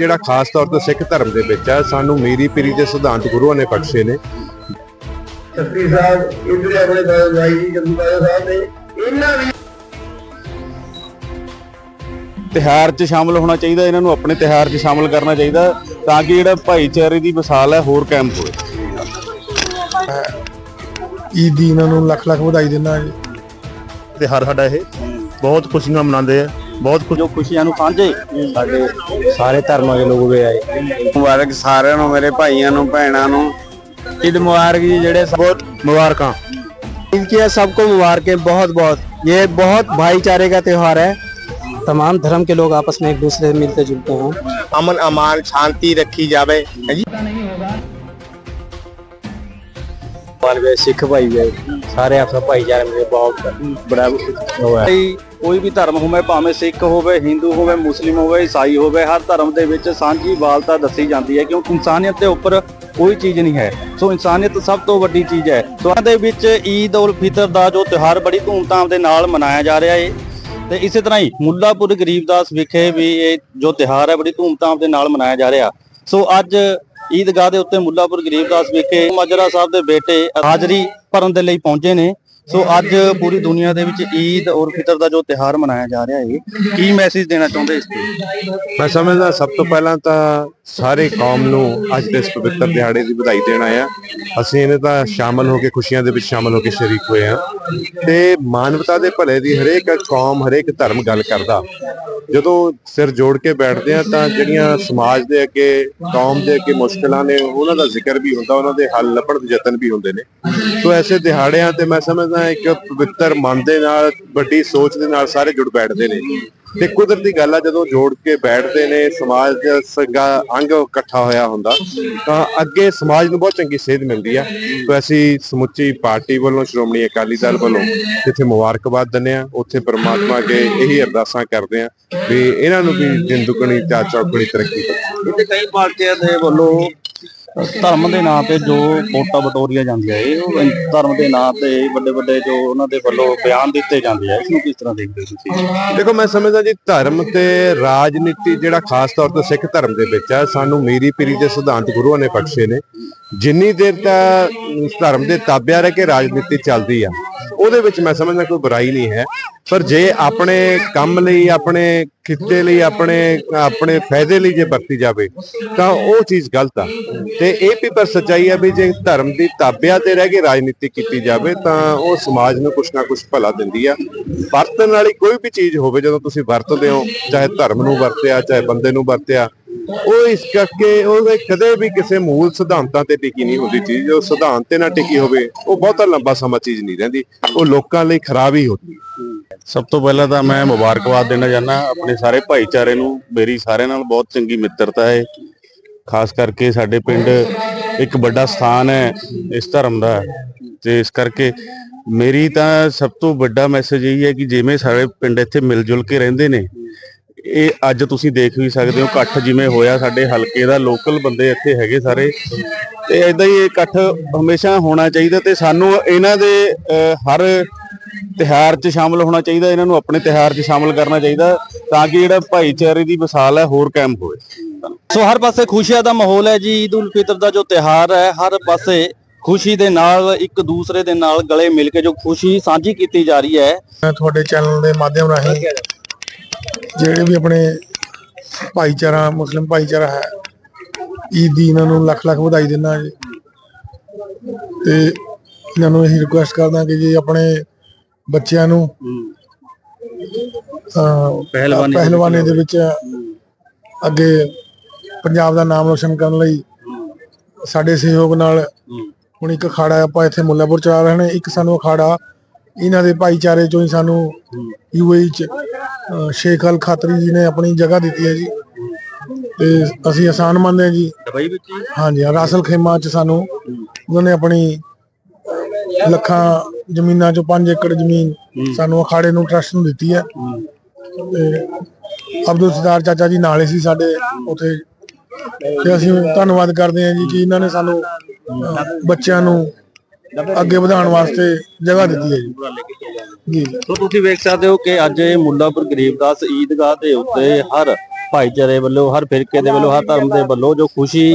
ਜਿਹੜਾ ਖਾਸ ਤੌਰ ਤੇ ਸਿੱਖ ਧਰਮ ਦੇ ਵਿੱਚ ਹੈ ਸਾਨੂੰ ਮੀਰੀ ਪੀਰੀ ਦੇ ਸਿਧਾਂਤ ਗੁਰੂਆਂ ਨੇ ਬਖਸ਼ੇ ਨੇ। ਛੱਤਰੀ ਸਾਹਿਬ ਇਧਰ ਆਪਣੇ ਭਾਈ ਜੀ ਜੰਦੂ ਦਾਦਾ ਸਾਹਿਬ ਨੇ ਇਹਨਾਂ ਵੀ ਤਿਹਾਰ 'ਚ ਸ਼ਾਮਲ ਹੋਣਾ ਚਾਹੀਦਾ ਇਹਨਾਂ ਨੂੰ ਆਪਣੇ ਤਿਹਾਰ 'ਚ ਸ਼ਾਮਲ ਕਰਨਾ ਚਾਹੀਦਾ ਤਾਂ ਕਿ ਜਿਹੜਾ ਭਾਈਚਾਰੇ ਦੀ ਮਿਸਾਲ ਹੈ ਹੋਰ ਕਾਇਮ ਹੋਵੇ। ਈਦ ਦੀ ਇਹਨਾਂ ਨੂੰ ਲੱਖ ਲੱਖ ਵਧਾਈ ਦਿੰਦਾ ਜੀ। ਤਿਉਹਾਰ ਸਾਡਾ ਇਹ ਬਹੁਤ ਖੁਸ਼ੀਆਂ ਮਨਾਉਂਦੇ ਆ। ਬਹੁਤ ਖੁਸ਼ ਜੋ ਖੁਸ਼ੀਆਂ ਨੂੰ ਸਾਂਝੇ ਸਾਡੇ ਸਾਰੇ ਧਰਮਾਂ ਦੇ ਲੋਕ ਵੀ ਆਏ ਮੁਬਾਰਕ ਸਾਰਿਆਂ ਨੂੰ ਮੇਰੇ ਭਾਈਆਂ ਨੂੰ ਭੈਣਾਂ ਨੂੰ ईद मुबारक जी जेड़े बहुत ਮੁਬਾਰਕਾਂ ईद की सबको मुबारकें बहुत बहुत ये बहुत भाईचारे का त्योहार है तमाम धर्म के लोग आपस में एक दूसरे से मिलते जुलते हैं ਅਮਨ ਅਮਾਨ ਸ਼ਾਂਤੀ ਰੱਖੀ ਜਾਵੇ ਮਾਨਵੇ ਸਿੱਖ ਭਾਈ ਹੈ ਸਾਰੇ ਆਪਣਾ ਭਾਈਚਾਰੇ ਮੇਰੇ ਬਹੁਤ ਬੜਾ ਹੋਇਆ ਕੋਈ ਵੀ ਧਰਮ ਹੋਵੇ, ਭਾਵੇਂ ਸਿੱਖ ਹੋਵੇ, ਹਿੰਦੂ ਹੋਵੇ, ਮੁਸਲਿਮ ਹੋਵੇ, ਈਸਾਈ ਹੋਵੇ, ਹਰ ਧਰਮ ਦੇ ਵਿੱਚ ਸਾਂਝੀ ਵਾਲਤਾ ਦੱਸੀ ਜਾਂਦੀ ਹੈ, ਕਿਉਂਕਿ ਇਨਸਾਨੀਅਤ ਦੇ ਉੱਪਰ ਕੋਈ ਚੀਜ਼ ਨਹੀਂ ਹੈ। ਸੋ ਇਨਸਾਨੀਅਤ ਸਭ ਤੋਂ ਵੱਡੀ ਚੀਜ਼ ਹੈ। ਸੋ ਦੇ ਵਿੱਚ ਈਦ ਉਲ ਫਿਤਰ ਦਾ ਜੋ ਤਿਉਹਾਰ ਬੜੀ ਧੂਮਧਾਮ ਦੇ ਨਾਲ ਮਨਾਇਆ ਜਾ ਰਿਹਾ ਹੈ ਤੇ ਇਸੇ ਤਰ੍ਹਾਂ ਹੀ ਮੁੱਲਾਪੁਰ ਗਰੀਬਦਾਸ ਵਿਖੇ ਵੀ ਇਹ ਜੋ ਤਿਉਹਾਰ ਹੈ, ਬੜੀ ਧੂਮਧਾਮ ਦੇ ਨਾਲ ਮਨਾਇਆ ਜਾ ਰਿਹਾ। ਸੋ ਅੱਜ ਈਦਗਾਹ ਦੇ ਉੱਤੇ ਮੁੱਲਾਪੁਰ ਗਰੀਬਦਾਸ ਵਿਖੇ ਮਾਜਰਾ ਸਾਹਿਬ ਦੇ ਬੇਟੇ ਹਾਜ਼ਰੀ ਭਰਨ ਦੇ ਲਈ ਪਹੁੰਚੇ ਨੇ। ਸੋ ਅੱਜ ਪੂਰੀ ਦੁਨੀਆ ਦੇ ਵਿੱਚ ਈਦ ਔਰ ਫਿਤਰ ਦਾ ਜੋ ਤਿਉਹਾਰ ਮਨਾਇਆ ਜਾ ਰਿਹਾ ਹੈ ਕੀ ਮੈਸੇਜ ਦੇਣਾ ਚਾਹੁੰਦੇ ਇਸ ਤੇ? ਮੈਂ ਸਮਝਦਾ ਸਭ ਤੋਂ ਪਹਿਲਾਂ ਤਾਂ ਸਾਰੇ ਕੌਮ ਨੂੰ ਅੱਜ ਦੇ ਇਸ ਪਵਿੱਤਰ ਦਿਹਾੜੇ ਦੀ ਵਧਾਈ ਦੇਣਾ ਆ ਅਸੀਂ ਇਹਨੇ ਤਾਂ ਸ਼ਾਮਲ ਹੋ ਕੇ ਖੁਸ਼ੀਆਂ ਦੇ ਵਿੱਚ ਸ਼ਾਮਲ ਹੋ ਕੇ ਸ਼ਰੀਕ ਹੋਏ ਆ ਤੇ ਮਾਨਵਤਾ ਦੇ ਭਲੇ ਦੀ ਹਰੇਕ ਕੌਮ, ਹਰੇਕ ਧਰਮ ਗੱਲ ਕਰਦਾ। ਜਦੋਂ ਸਿਰ ਜੋੜ ਕੇ ਬੈਠਦੇ ਆ ਤਾਂ ਜਿਹੜੀਆਂ ਸਮਾਜ ਦੇ ਅੱਗੇ, ਕੌਮ ਦੇ ਅੱਗੇ ਮੁਸ਼ਕਲਾਂ ਨੇ, ਉਹਨਾਂ ਦਾ ਜ਼ਿਕਰ ਵੀ ਹੁੰਦਾ, ਉਹਨਾਂ ਦੇ ਹੱਲ ਲੱਭਣ ਦੇ ਯਤਨ ਵੀ ਹੁੰਦੇ ਨੇ। ਸੋ ਐਸੇ ਦਿਹਾੜਿਆਂ ਤੇ ਮੈਂ ਸਮਝਦਾ ਇੱਕ ਪਵਿੱਤਰ ਮਨ ਦੇ ਨਾਲ, ਵੱਡੀ ਸੋਚ ਦੇ ਨਾਲ ਸਾਰੇ ਜੁੜ ਬੈਠਦੇ ਨੇ। ਤੇ ਕੁਦਰਤੀ ਗੱਲ ਆ, ਜਦੋਂ ਜੋੜ ਕੇ ਬੈਠਦੇ ਨੇ, ਸਮਾਜ ਦਾ ਸਗਾ ਅੰਗ ਇਕੱਠਾ ਹੋਇਆ ਹੁੰਦਾ, ਤਾਂ ਅੱਗੇ ਸਮਾਜ ਨੂੰ ਬਹੁਤ ਚੰਗੀ ਸੇਧ ਮਿਲਦੀ ਆ। ਸੋ ਅਸੀਂ ਸਮੁੱਚੀ ਪਾਰਟੀ ਵੱਲੋਂ, ਸ਼੍ਰੋਮਣੀ ਅਕਾਲੀ ਦਲ ਵੱਲੋਂ ਜਿੱਥੇ ਮੁਬਾਰਕਬਾਦ ਦਿੰਦੇ ਆ, ਉੱਥੇ ਪ੍ਰਮਾਤਮਾ ਅੱਗੇ ਇਹੀ ਅਰਦਾਸਾਂ ਕਰਦੇ ਆ ਵੀ ਇਹਨਾਂ ਨੂੰ ਵੀ ਦਿਨ ਚਾਚਾ ਚਾਰ ਤਰੱਕੀ ਬਖਸ਼ੇ ਕਈ ਪਾਰਟੀਆਂ ਦੇ ਵੱਲੋਂ ਧਰਮ ਦੇ ਨਾਂ ਤੇ ਜੋ ਵੋਟਾਂ ਬਟੋਰੀਆਂ ਜਾਂਦੀਆਂ, ਇਹ ਉਹ ਧਰਮ ਦੇ ਨਾਂ ਤੇ ਵੱਡੇ ਵੱਡੇ ਜੋ ਉਹਨਾਂ ਦੇ ਵੱਲੋਂ ਬਿਆਨ ਦਿੱਤੇ ਜਾਂਦੇ ਆ ਇਸ ਨੂੰ ਕਿਸ ਤਰ੍ਹਾਂ ਦੇਖਦੇ ਤੁਸੀਂ? ਦੇਖੋ, ਮੈਂ ਸਮਝਦਾ ਜੀ, ਧਰਮ ਤੇ ਰਾਜਨੀਤੀ ਜਿਹੜਾ ਖਾਸ ਤੌਰ ਤੇ ਸਿੱਖ ਧਰਮ ਦੇ ਵਿੱਚ ਹੈ ਸਾਨੂੰ ਮੀਰੀ ਪੀਰੀ ਦੇ ਸਿਧਾਂਤ ਗੁਰੂਆਂ ਨੇ ਬਖਸ਼ੇ ਨੇ। ਜਿੰਨੀ ਦੇਰ ਤੱਕ ਧਰਮ ਦੇ ਤਾਬਿਆ ਰਹਿ ਕੇ ਰਾਜਨੀਤੀ ਚੱਲਦੀ ਆ, ਉਹਦੇ ਵਿੱਚ ਮੈਂ ਸਮਝਦਾ ਕੋਈ ਬੁਰਾਈ ਨਹੀਂ ਹੈ। ਪਰ ਜੇ ਆਪਣੇ ਕੰਮ ਲਈ, ਆਪਣੇ ਖਿੱਤੇ ਲਈ ਆਪਣੇ ਆਪਣੇ ਫਾਇਦੇ ਲਈ ਜੇ ਵਰਤੀ ਜਾਵੇ, ਤਾਂ ਉਹ ਚੀਜ਼ ਗਲਤ ਆ। ਤੇ ਇਹ ਵੀ ਪਰ ਸੱਚਾਈ ਆ ਵੀ ਜੇ ਧਰਮ ਦੀ ਤਾਬਿਆ ਤੇ ਰਹਿ ਕੇ ਰਾਜਨੀਤੀ ਕੀਤੀ ਜਾਵੇ, ਤਾਂ ਉਹ ਸਮਾਜ ਨੂੰ ਕੁਛ ਨਾ ਕੁਛ ਭਲਾ ਦਿੰਦੀ ਆ। ਵਰਤਣ ਵਾਲੀ ਕੋਈ ਵੀ ਚੀਜ਼ ਹੋਵੇ, ਜਦੋਂ ਤੁਸੀਂ ਵਰਤਦੇ ਹੋ, ਚਾਹੇ ਧਰਮ ਨੂੰ ਵਰਤਿਆ, ਚਾਹੇ ਬੰਦੇ ਨੂੰ ਵਰਤਿਆ, ਉਹ ਇਸ ਕਰਕੇ ਉਹ ਕਦੇ ਵੀ ਕਿਸੇ ਮੂਲ ਸਿਧਾਂਤਾਂ ਤੇ ਟਿਕੀ ਨਹੀਂ ਹੁੰਦੀ ਚੀਜ਼। ਜੋ ਸਿਧਾਂਤ ਤੇ ਨਾ ਟਿਕੀ ਹੋਵੇ, ਉਹ ਬਹੁਤਾ ਲੰਬਾ ਸਮਾਂ ਚੀਜ਼ ਨਹੀਂ ਰਹਿੰਦੀ। ਉਹ ਲੋਕਾਂ ਲਈ ਖਰਾਬ ਹੀ ਹੁੰਦੀ। ਹੈ ਸਭ ਤੋਂ ਪਹਿਲਾਂ ਤਾਂ ਮੈਂ ਮੁਬਾਰਕਬਾਦ ਦੇਣਾ ਚਾਹੁੰਦਾ ਆਪਣੇ ਸਾਰੇ ਭਾਈਚਾਰੇ ਨੂੰ, ਮੇਰੀ ਸਾਰਿਆਂ ਨਾਲ ਬਹੁਤ ਚੰਗੀ ਮਿੱਤਰਤਾ ਹੈ। ਖਾਸ ਕਰਕੇ ਸਾਡੇ ਪਿੰਡ ਇੱਕ ਵੱਡਾ ਸਥਾਨ ਹੈ, ਇਸ ਧਰਮ ਦਾ। ਤੇ ਇਸ ਕਰਕੇ ਮੇਰੀ ਤਾਂ ਸਭ ਤੋਂ ਵੱਡਾ ਮੈਸੇਜ ਇਹ ਹੈ ਕਿ ਜਿਵੇਂ ਸਾਰੇ ਪਿੰਡ ਇੱਥੇ ਮਿਲ ਜੁਲ ਕੇ ਰਹਿੰਦੇ ਨੇ, ਇਹ ਅੱਜ ਤੁਸੀਂ ਦੇਖ ਵੀ ਸਕਦੇ ਹੋ, ਇਕੱਠ ਜਿਵੇਂ ਹੋਇਆ ਸਾਡੇ ਹਲਕੇ ਦਾ ਲੋਕਲ ਬੰਦੇ ਇੱਥੇ ਹੈਗੇ ਸਾਰੇ। ਤੇ ਇਦਾਂ ਹੀ ਇਕੱਠ ਹਮੇਸ਼ਾ ਹੋਣਾ ਚਾਹੀਦਾ ਤੇ ਸਾਨੂੰ ਇਹਨਾਂ ਦੇ ਹਰ ਤਿਹਾਰ 'ਚ ਸ਼ਾਮਲ ਹੋਣਾ ਚਾਹੀਦਾ ਇਹਨਾਂ ਨੂੰ ਆਪਣੇ ਤਿਹਾਰ 'ਚ ਸ਼ਾਮਲ ਕਰਨਾ ਚਾਹੀਦਾ ਤਾਂ ਕਿ ਜਿਹੜਾ ਭਾਈਚਾਰੇ ਦੀ ਮਿਸਾਲ ਹੈ ਹੋਰ ਕਾਇਮ ਹੋਵੇ। ਸੋ ਹਰ ਪਾਸੇ ਖੁਸ਼ੀਆਂ ਦਾ ਮਾਹੌਲ ਹੈ ਜੀ ਈਦ ਉਲ ਫਿਤਰ ਦਾ ਜੋ ਤਿਹਾਰ ਹੈ ਹਰ ਪਾਸੇ ਖੁਸ਼ੀ ਦੇ ਨਾਲ ਇੱਕ ਦੂਸਰੇ ਦੇ ਨਾਲ ਗਲੇ ਮਿਲ ਕੇ ਜੋ ਖੁਸ਼ੀ ਸਾਂਝੀ ਕੀਤੀ ਜਾ ਰਹੀ ਹੈ। ਮੈਂ ਤੁਹਾਡੇ ਚੈਨਲ ਦੇ ਮਾਧਿਅਮ ਰਾਹੀਂ ਜਿਹੜੇ ਵੀ ਆਪਣੇ ਭਾਈਚਾਰਾ ਮੁਸਲਿਮ ਭਾਈਚਾਰਾ ਹੈ ਈਦ ਦੀ ਇਹਨਾਂ ਨੂੰ ਲੱਖ ਲੱਖ ਵਧਾਈ ਦਿੰਦਾ ਜੀ। ਤੇ ਇਹਨਾਂ ਨੂੰ ਇਹੀ ਰਿਕੁਐਸਟ ਕਰਦਾ ਕਿ ਜੀ ਆਪਣੇ ਬੱਚਿਆਂ ਨੂੰ ਪਹਿਲਵਾਨੀ ਪਹਿਲਵਾਨੀ ਦੇ ਵਿੱਚ ਅੱਗੇ ਪੰਜਾਬ ਦਾ ਨਾਮ ਰੋਸ਼ਨ ਕਰਨ ਲਈ ਸਾਡੇ ਸਹਿਯੋਗ ਨਾਲ ਹੁਣ ਇੱਕ ਅਖਾੜਾ ਆਪਾਂ ਇੱਥੇ ਮੁੱਲਾਪੁਰ ਚਲਾ ਰਹੇ ਨੇ। ਇੱਕ ਸਾਨੂੰ ਅਖਾੜਾ ਇਹਨਾਂ ਦੇ ਭਾਈਚਾਰੇ ਚੋਂ ਹੀ ਸਾਨੂੰ ਯੂਏਈ ਚ ਸ਼ੇਖ ਅਲ ਖਾਤਰੀ ਜੀ ਨੇ ਆਪਣੀ ਜਗ੍ਹਾ ਦਿੱਤੀ ਹੈ ਜੀ। ਤੇ ਅਸੀਂ ਆਸਾਨ ਮੰਨਦੇ ਹਾਂ ਜੀ। ਦੁਬਈ ਵਿੱਚ ਹੀ? ਹਾਂਜੀ ਰਾਸਲ ਖੇਮਾ ਚ ਸਾਨੂੰ ਉਹਨਾਂ ਨੇ ਆਪਣੀ ਲੱਖਾਂ ਜ਼ਮੀਨਾਂ ਚੋਂ 5 ਏਕੜ ਜ਼ਮੀਨ ਸਾਨੂੰ ਅਖਾੜੇ ਨੂੰ ਟਰਸਟ ਨੂੰ ਦਿੱਤੀ ਹੈ। ਤੇ ਅਬਦੁਲ ਸਦਾਰ ਚਾਚਾ ਜੀ ਨਾਲੇ ਸੀ ਸਾਡੇ ਉਥੇ। ਤੇ ਅਸੀਂ ਧੰਨਵਾਦ ਕਰਦੇ ਹਾਂ ਜੀ ਕਿ ਇਹਨਾਂ ਨੇ ਸਾਨੂੰ ਬੱਚਿਆਂ ਨੂੰ ਅੱਗੇ ਵਧਾਉਣ ਵਾਸਤੇ ਜਗ੍ਹਾ ਦਿੱਤੀ ਹੈ ਜੀ। ਜੀ ਸੋ ਤੁਸੀਂ ਵੇਖ ਸਕਦੇ ਹੋ ਕਿ ਅੱਜ ਇਹ ਮੁੱਲਾਪੁਰ ਗਰੀਬਦਾਸ ਈਦਗਾਹ ਦੇ ਉੱਤੇ ਹਰ ਭਾਈਚਾਰੇ ਵੱਲੋਂ ਹਰ ਫਿਰਕੇ ਦੇ ਵੱਲੋਂ ਹਰ ਧਰਮ ਦੇ ਵੱਲੋਂ ਜੋ ਖੁਸ਼ੀ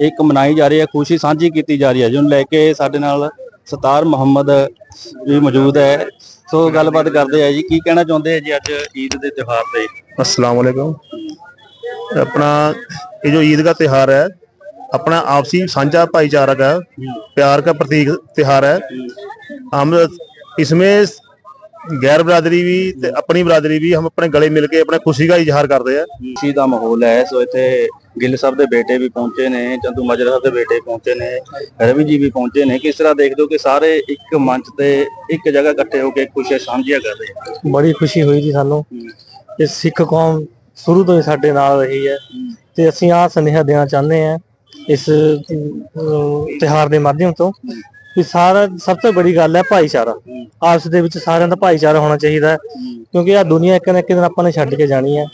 ਇੱਕ ਮਨਾਈ ਜਾ ਰਹੀ ਹੈ ਖੁਸ਼ੀ ਸਾਂਝੀ ਕੀਤੀ ਜਾ ਰਹੀ ਹੈ ਜਿਹਨੂੰ ਲੈ ਕੇ ਸਾਡੇ ਨਾਲ ਸਤਾਰ ਮੁਹੰਮਦ ਵੀ ਮੌਜੂਦ ਹੈ ਸੋ ਗੱਲਬਾਤ ਕਰਦੇ ਆ ਜੀ ਕੀ ਕਹਿਣਾ ਚਾਹੁੰਦੇ ਆ ਜੀ ਅੱਜ ਈਦ ਦੇ ਤਿਉਹਾਰ ਤੇ अस्सलाम वालेकुम अपना ये जो ईद का त्योहार है अपना आपसी साझा भाईचारा का प्यार का प्रतीक त्योहार है हम इसमें ਗੈਰ ਬਰਾਦਰੀ ਵੀ ਤੇ ਆਪਣੀ ਬਰਾਦਰੀ ਵੀ ਹਮ ਆਪਣੇ ਗਲੇ ਮਿਲ ਕੇ ਆਪਣੇ ਖੁਸ਼ੀ ਦਾ ਇਜ਼ਹਾਰ ਕਰਦੇ ਆ। ਖੁਸ਼ੀ ਦਾ ਮਾਹੌਲ ਹੈ ਸੋ ਇੱਥੇ ਗਿੱਲ ਸਾਹਿਬ ਦੇ ਬੇਟੇ ਵੀ ਪਹੁੰਚੇ ਨੇ ਚੰਦੂ ਮਾਜਰਾ ਦੇ ਬੇਟੇ ਪਹੁੰਚੇ ਨੇ ਰਵੀ ਜੀ ਵੀ ਪਹੁੰਚੇ ਨੇ। ਕਿਸ ਤਰ੍ਹਾਂ ਦੇਖਦੇ ਹੋ ਕਿ ਸਾਰੇ ਇੱਕ ਮੰਚ ਤੇ ਇੱਕ ਜਗ੍ਹਾ ਇਕੱਠੇ ਹੋ ਕੇ ਖੁਸ਼ੀ ਸਾਂਝੀਆਂ ਕਰ ਰਹੇ ਬੜੀ ਖੁਸ਼ੀ ਹੋਈ ਜੀ ਸਾਨੂੰ। ਕਿ ਸਿੱਖ ਕੌਮ ਸ਼ੁਰੂ ਤੋਂ ਹੀ ਸਾਡੇ ਨਾਲ ਰਹੀ ਹੈ ਤੇ ਅਸੀਂ ਆਹ ਸੁਨੇਹਾ ਦੇਣਾ ਚਾਹੁੰਦੇ ਆ ਇਸ ਤਿਹਾਰ ਦੇ ਮਾਧਿਅਮ ਤੋਂ। ਕਿ ਸਾਰਾ ਸਭ ਤੋਂ ਬੜੀ ਗੱਲ ਹੈ ਭਾਈਚਾਰਾ। ਆਪਸ ਦੇ ਵਿੱਚ ਸਾਰਿਆਂ ਦਾ ਭਾਈਚਾਰਾ ਹੋਣਾ ਚਾਹੀਦਾ ਹੈ। ਕਿਉਂਕਿ ਆ ਦੁਨੀਆ ਇੱਕ ਨਾ ਇੱਕ ਦਿਨ ਆਪਾਂ ਨੇ ਛੱਡ ਕੇ ਜਾਣੀ ਹੈ।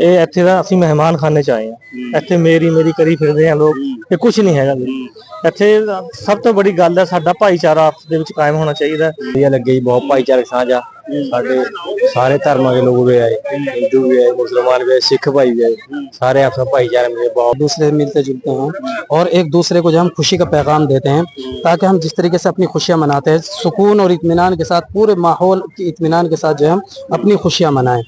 ਇਹ ਇੱਥੇ ਦਾ ਅਸੀਂ ਮਹਿਮਾਨ ਖਾਨੇ ਚ ਆਏ ਹਾਂ। ਇੱਥੇ ਮੇਰੀ ਮੇਰੀ ਕਰੀ ਫਿਰਦੇ ਆ ਲੋਕ ਇਹ ਕੁਝ ਨਹੀਂ ਹੈਗਾ ਇੱਥੇ ਸਭ ਤੋਂ ਬੜੀ ਗੱਲ ਹੈ ਸਾਡਾ ਭਾਈਚਾਰਾ ਆਪਸ ਦੇ ਵਿੱਚ ਕਾਇਮ ਹੋਣਾ ਚਾਹੀਦਾ ਵਧੀਆ ਲੱਗੇ ਜੀ, ਬਹੁਤ ਭਾਈਚਾਰਕ ਸਾਂਝਾ ਸਾਡੇ ਸਾਰੇ ਧਰਮਾਂ ਦੇ ਲੋਕ ਵੀ ਆਏ ਹਿੰਦੂ भी आए मुसलमान भी आए सिख भाई भी आए सारे आपस में भाईचारे में बहुत दूसरे से मिलते जुलते हैं और एक दूसरे को जो हम खुशी का पैगाम देते हैं ताकि हम जिस तरीके से अपनी खुशियां मनाते हैं सुकून और इत्मीनान के साथ पूरे माहौल के इत्मीनान के साथ जो है हम अपनी खुशियां मनाएं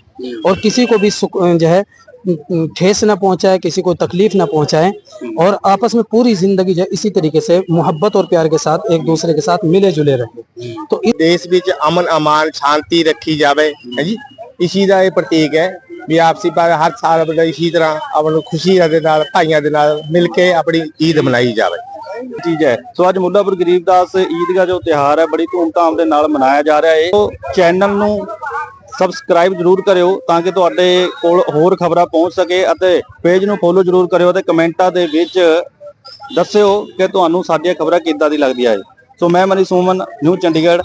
और किसी को भी सुक- जो है ठेस न पहुंचाए किसी को तकलीफ न पहुंचाए और आपस में पूरी जिंदगी जो है इसी तरीके से मोहब्बत और प्यार के साथ एक दूसरे के साथ मिले जुले रहे तो इस ਦੇਸ਼ ਵਿੱਚ ਅਮਨ ਅਮਾਨ ਸ਼ਾਂਤੀ ਰੱਖੀ ਜਾਵੇ ਹੈ ਜੀ ਇਸੀ ਦਾ ਇਹ ਪ੍ਰਤੀਕ ਹੈ ਵੀ ਆਪਸੀ ਪਰ ਹਰ ਸਾਲ ਬੜਾ ਇਸੀ ਤਰ੍ਹਾਂ ਆਪਣ ਨੂੰ ਖੁਸ਼ੀ ਦੇ ਨਾਲ ਭਾਈਆਂ ਦੇ ਨਾਲ ਮਿਲ ਕੇ ਆਪਣੀ ਈਦ ਮਨਾਈ ਜਾਵੇ ਚੀਜ਼ ਹੈ ਸੋ ਅੱਜ ਮੁੱਲਾਪੁਰ ਗਰੀਬਦਾਸ ਈਦ ਦਾ ਜੋ ਤਿਉਹਾਰ ਹੈ ਬੜੀ ਧੂਮਧਾਮ ਦੇ ਨਾਲ ਮਨਾਇਆ ਜਾ ਰਿਹਾ ਹੈ ਸੋ ਚੈਨਲ ਨੂੰ ਸਬਸਕ੍ਰਾਈਬ ਜਰੂਰ ਕਰਿਓ ਤਾਂ ਕਿ ਤੁਹਾਡੇ ਕੋਲ ਹੋਰ ਖਬਰਾਂ ਪਹੁੰਚ ਸਕੇ ਅਤੇ ਪੇਜ ਨੂੰ ਫੋਲੋ ਜਰੂਰ ਕਰਿਓ ਅਤੇ ਕਮੈਂਟਾਂ ਦੇ ਵਿੱਚ ਦੱਸਿਓ ਕਿ ਤੁਹਾਨੂੰ ਸਾਡੀਆਂ ਖਬਰਾਂ ਕਿੱਦਾਂ ਦੀ ਲੱਗਦੀਆਂ ਹੈ ਸੋ ਮੈਂ ਮਨੀ ਸੋਮਨ, ਨਿਊ ਚੰਡੀਗੜ੍ਹ।